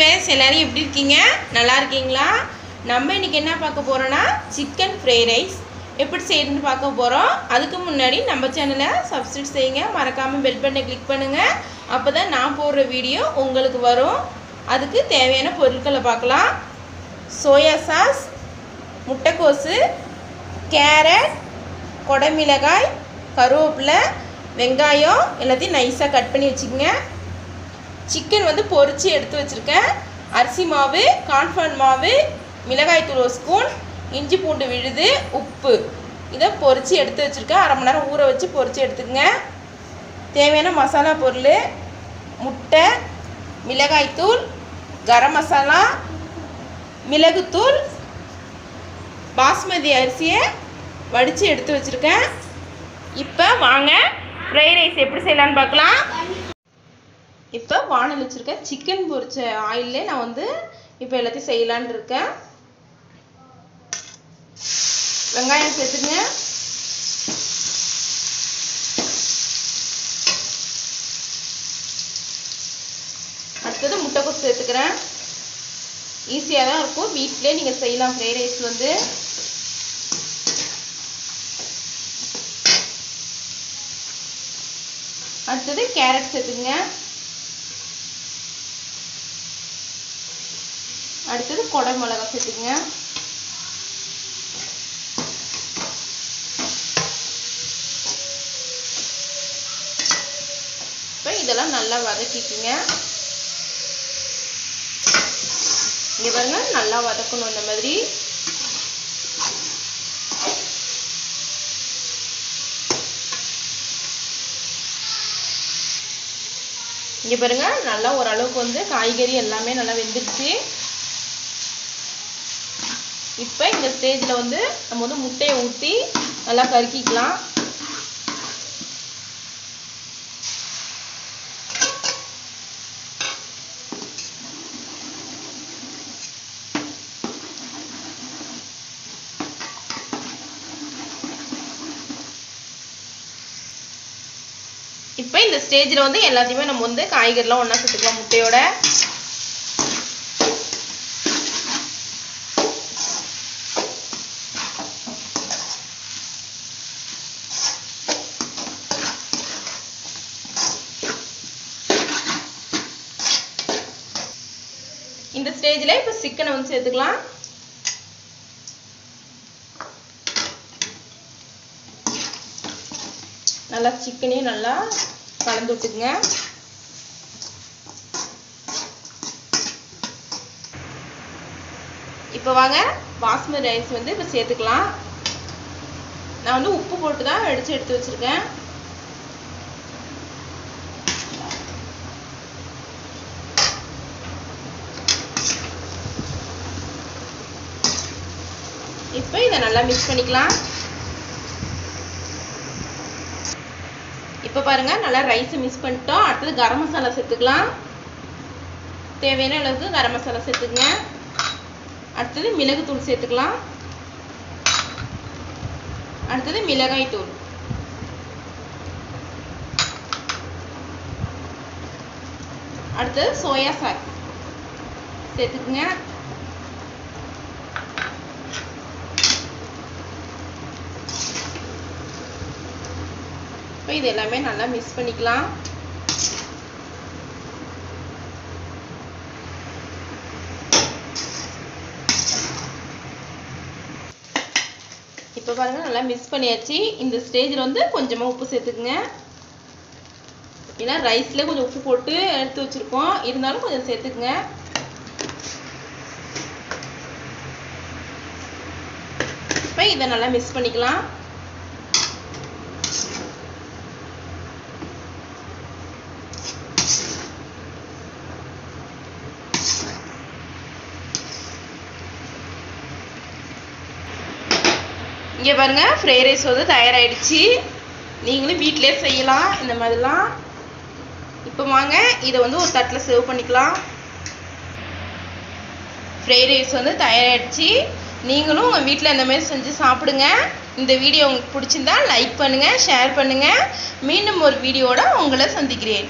Ways எல்லோரும் எப்படி இருக்கீங்க? நல்லா இருக்கீங்களா? நம்ம இன்றைக்கி என்ன பார்க்க போகிறோன்னா சிக்கன் ஃப்ரைட் ரைஸ் எப்படி செய்யணும்னு பார்க்க போகிறோம் அதுக்கு முன்னாடி நம்ம சேனலை சப்ஸ்கிரைப் செய்யுங்க. மறக்காமல் பெல் பட்டனை கிளிக் பண்ணுங்கள் அப்போ தான் நான் போடுற வீடியோ உங்களுக்கு வரும். அதுக்கு தேவையான பொருட்களை பார்க்கலாம். சோயா சாஸ் முட்டைக்கோசு கேரட் கொடமிளகாய் கருவேப்பிலை வெங்காயம் எல்லாத்தையும் நைஸாக கட் பண்ணி வச்சுக்கோங்க. சிக்கன் வந்து பொறிச்சு எடுத்து வச்சுருக்கேன். அரிசி மாவு கான்ஃபர்ன் மாவு மிளகாய்த்தூள் ஒரு ஸ்பூன் இஞ்சி பூண்டு விழுது உப்பு. இதை பொறிச்சு எடுத்து வச்சுருக்கேன். அரை மணி நேரம் ஊற வச்சு பொறிச்சு எடுத்துக்கங்க. தேவையான மசாலா பொருள் முட்டை மிளகாய்த்தூள் கரம் மசாலா மிளகுத்தூள் பாஸ்மதி அரிசியை வடித்து எடுத்து வச்சுருக்கேன். இப்போ வாங்க ஃப்ரைட் ரைஸ் எப்படி செய்யலான்னு பார்க்கலாம். இப்போ வானல் வச்சுருக்கேன் சிக்கன் பொரிச்ச ஆயிலே நான் வந்து இப்போ எல்லாத்தையும் செய்யலான்னு இருக்கேன். வெங்காயம் சேர்த்துங்க அடுத்தது முட்டைக்கோஸ் சேர்த்துக்கிறேன் ஈஸியாக தான் இருக்கும். வீட்டிலே நீங்கள் செய்யலாம். ஃப்ரைட் ரைஸ் வந்து. அடுத்தது கேரட் சேர்த்துங்க அடுத்தது கொடை மிளகா சேர்த்துங்க இப்போ இதெல்லாம் நல்லா வதக்கிக்குங்க. இங்கே பாருங்க நல்லா வதக்கணும் இந்த மாதிரி. இங்கே பாருங்க நல்லா ஓரளவுக்கு வந்து காய்கறி எல்லாமே நல்லா வெந்துருச்சு. இப்போ இந்த ஸ்டேஜில் வந்து நம்ம வந்து முட்டையை ஊற்றி நல்லா கருக்கிக்கலாம். இப்போ இந்த ஸ்டேஜில் வந்து எல்லாத்தையுமே நம்ம வந்து காய்கறிலாம் ஒன்றா சேர்த்துக்கலாம் முட்டையோட. இந்த ஸ்டேஜில் இப்போ சிக்கனை வந்து சேர்த்துக்கலாம். நல்லா சிக்கனையும் நல்லா கலந்து விட்டுக்குங்க. இப்போ வாங்க பாஸ்மதி ரைஸ் வந்து இப்போ சேர்த்துக்கலாம். நான் வந்து உப்பு போட்டு தான் அடித்து எடுத்து வச்சுருக்கேன். இப்போ இதை நல்லா மிக்ஸ் பண்ணிக்கலாம். இப்போ பாருங்க நல்லா ரைஸை மிக்ஸ் பண்ணிட்டோம். அடுத்தது கரம் மசாலா சேர்த்துக்கலாம். தேவையான அளவுக்கு கரம் மசாலா சேர்த்துக்குங்க அடுத்தது மிளகுத்தூள் சேர்த்துக்கலாம். அடுத்தது மிளகாய் தூள் அடுத்தது சோயா சாஸ் சேர்த்துக்குங்க. இப்போ இது எல்லாமே நல்லா மிக்ஸ் பண்ணிக்கலாம். இப்போ பாருங்க நல்லா மிக்ஸ் பண்ணியாச்சு. இந்த ஸ்டேஜில் வந்து கொஞ்சமாக உப்பு சேர்த்துக்குங்க. ஏன்னா ரைஸில் கொஞ்சம் உப்பு போட்டு எடுத்து வச்சுருக்கோம். இருந்தாலும் கொஞ்சம் சேர்த்துக்குங்க. இப்போ இதை நல்லா மிக்ஸ் பண்ணிக்கலாம். இங்கே பாருங்கள் ஃப்ரைட் ரைஸ் வந்து தயாராகிடுச்சு நீங்களும் வீட்டிலே செய்யலாம். இந்த மாதிரிலாம். இப்போ வாங்க இதை வந்து ஒரு தட்டில் சர்வ் பண்ணிக்கலாம். ஃப்ரைட் ரைஸ் வந்து தயாராகிடுச்சு நீங்களும் உங்கள் வீட்டில் இந்த மாதிரி செஞ்சு சாப்பிடுங்க. இந்த வீடியோ உங்களுக்கு பிடிச்சிருந்தா லைக் பண்ணுங்கள் ஷேர் பண்ணுங்கள் மீண்டும் ஒரு வீடியோட உங்களை சந்திக்கிறேன்.